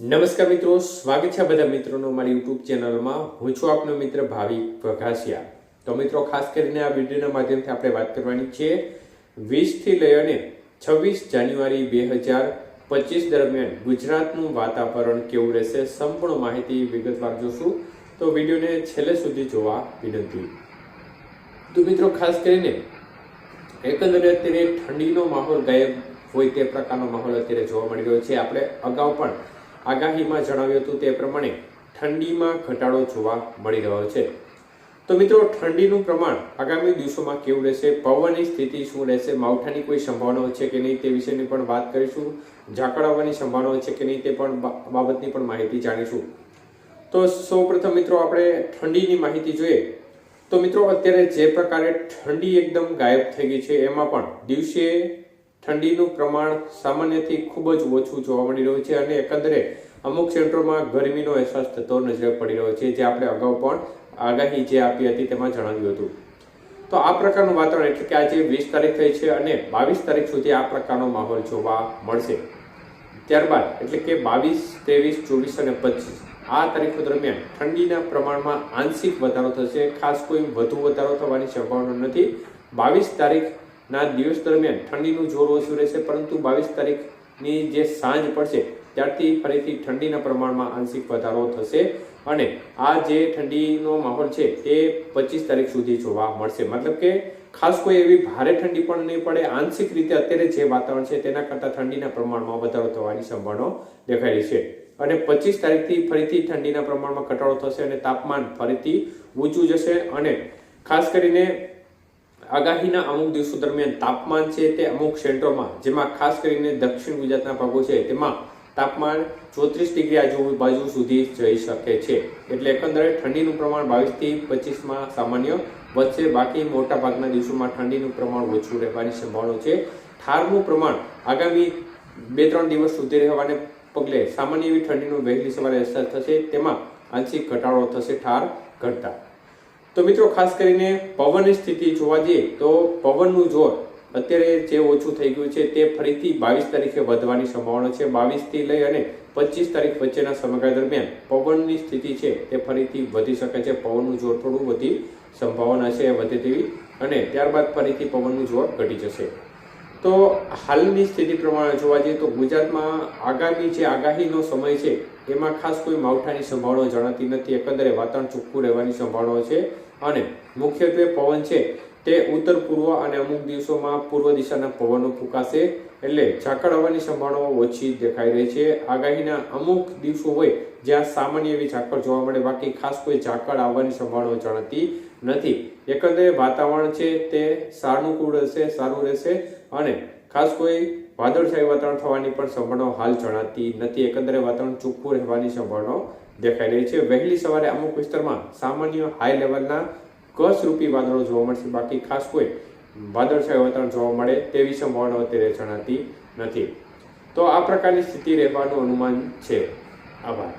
નમસ્કાર મિત્રો, સ્વાગત છે બધા મિત્રોનો મારી યુટ્યુબ ચેનલમાં. હું છું આપનો મિત્ર ભાવિક પ્રકાશિયા તો મિત્રો, ખાસ કરીને આ વિડીયોના માધ્યમથી આપણે વાત કરવાની છે વીસથી લઈ અને છવ્વીસ જાન્યુઆરી બે હજાર પચીસ દરમિયાન ગુજરાતનું વાતાવરણ કેવું રહેશે સંપૂર્ણ માહિતી વિગતવાર જોશું. તો વિડીયોને છેલ્લે સુધી જોવા વિનંતી. તો મિત્રો, ખાસ કરીને એકંદરે અત્યારે ઠંડીનો માહોલ, ગાયબ હોય તે પ્રકારનો માહોલ અત્યારે જોવા મળી રહ્યો છે. આપણે અગાઉ પણ આગાહીમાં જણાવ્યું હતું તે પ્રમાણે ઠંડીમાં ઘટાડો જોવા મળી રહ્યો છે. તો મિત્રો, ઠંડીનું પ્રમાણ આગામી દિવસોમાં કેવું રહેશે? પવનની સ્થિતિ શું રહેશે? માવઠાની કોઈ સંભાવનાઓ છે કે નહીં તે વિશેની પણ વાત કરીશું. ઝાકળ આવવાની સંભાવનાઓ છે કે નહીં તે પણ બાબતની પણ માહિતી જાણીશું. તો સૌપ્રથમ મિત્રો, આપણે ઠંડીની માહિતી જોઈએ. તો મિત્રો, અત્યારે જે પ્રકારે ઠંડી એકદમ ગાયબ થઈ ગઈ છે, એમાં પણ દિવસે ઠંડીનું પ્રમાણ સામાન્યથી ખૂબ જ ઓછું જોવા મળી રહ્યું છે અને એકંદરે અમુક સેન્ટરોમાં ગરમીનો અહેસાસ થતો નજરે પડી રહ્યો છે, જે આપણે અગાઉ પણ આગાહી જે આપી હતી તેમાં જણાવ્યું હતું. તો આ પ્રકારનું વાતાવરણ એટલે કે આજે વીસ તારીખ થઈ છે અને બાવીસ તારીખ સુધી આ પ્રકારનો માહોલ જોવા મળશે. ત્યારબાદ એટલે કે બાવીસ, ત્રેવીસ, ચોવીસ અને પચીસ, આ તારીખો દરમિયાન ઠંડીના પ્રમાણમાં આંશિક વધારો થશે. ખાસ કોઈ વધુ વધારો થવાની સંભાવના નથી. બાવીસ તારીખના દિવસ દરમિયાન ઠંડીનું જોર ઓછું રહેશે, પરંતુ બાવીસ તારીખની જે સાંજ પડશે, ત્યારથી ફરીથી ઠંડીના પ્રમાણમાં આંશિક વધારો થશે અને આ જે ઠંડીનો માહોલ છે તે પચીસ તારીખ સુધી જોવા મળશે. મતલબ કે ખાસ કોઈ એવી ભારે ઠંડી પણ નહીં પડે. આંશિક રીતે અત્યારે જે વાતાવરણ છે, તેના કરતાં ઠંડીના પ્રમાણમાં વધારો થવાની સંભાવના દેખાઈ રહી છે. અને પચીસ તારીખથી ફરીથી ઠંડીના પ્રમાણમાં ઘટાડો થશે અને તાપમાન ફરીથી ઊંચું જશે અને ખાસ કરીને આગાહીના અમુક દિવસો દરમિયાન તાપમાન છે તે અમુક સેન્ટરોમાં જેમાં ખાસ કરીને દક્ષિણ ગુજરાતના ભાગો છે, તેમાં તાપમાન ચોત્રીસ ડિગ્રી આજુબાજુ સુધી જઈ શકે છે. એટલે એકંદરે ઠંડીનું પ્રમાણ બાવીસથી પચીસમાં સામાન્ય વધશે. બાકી મોટા ભાગના દિવસોમાં ઠંડીનું પ્રમાણ ઓછું રહેવાની સંભાવના છે. ઠારનું પ્રમાણ આગામી બે ત્રણ દિવસ સુધી રહેવાને પગલે સામાન્ય એવી ઠંડીનું વહેલી સવારે અસર થશે. તેમાં આંશિક ઘટાડો થશે ઠાર ઘટતા. તો મિત્રો, ખાસ કરીને પવનની સ્થિતિ જોવા જઈએ તો પવનનું જોર અત્યારે જે ઓછું થઈ ગયું છે તે ફરીથી બાવીસ તારીખે વધવાની સંભાવના છે. બાવીસથી લઈ અને પચીસ તારીખ વચ્ચેના સમયગાળા દરમિયાન પવનની સ્થિતિ છે તે ફરીથી વધી શકે છે. પવનનું જોર થોડું વધી સંભાવના છે વધે તેવી અને ત્યારબાદ ફરીથી પવનનું જોર ઘટી જશે. તો હાલની સ્થિતિ પ્રમાણે જોવા જઈએ તો ગુજરાતમાં આગામી જે આગાહીનો સમય છે, એમાં ખાસ કોઈ માવઠાની સંભાવના જણાતી નથી. એકંદરે વાતાવરણ ચોખ્ખું રહેવાની સંભાવના છે. અને મુખ્યત્વે પવન છે તે ઉત્તર પૂર્વ અને અમુક દિવસોમાં પૂર્વ દિશાના પવનો ફૂંકાશે એટલે ઝાકળ આવવાની સંભાવનાઓ ઓછી દેખાઈ રહી છે. આગાહીના અમુક દિવસો હોય જ્યાં સામાન્ય એવી ઝાકળ જોવા મળે. બાકી ખાસ કોઈ ઝાકળ આવવાની સંભાવનાઓ જણાતી નથી. એકંદરે વાતાવરણ છે તે સાનુકૂળ રહેશે, સારું રહેશે અને ખાસ કોઈ વાદળછાયું વાતાવરણ થવાની પણ સંભાવનાઓ હાલ જણાતી નથી. એકંદરે વાતાવરણ ચોખ્ખું રહેવાની સંભાવનાઓ દેખાઈ રહી છે. વહેલી સવારે અમુક વિસ્તારમાં સામાન્ય હાઈ લેવલના કસરૂપી વાદળો જોવા મળશે. બાકી ખાસ કોઈ વાદળછાયું વાતાવરણ જોવા મળે તેવી સંભાવના અત્યારે જણાતી નથી. તો આ પ્રકારની સ્થિતિ રહેવાનું અનુમાન છે. આભાર.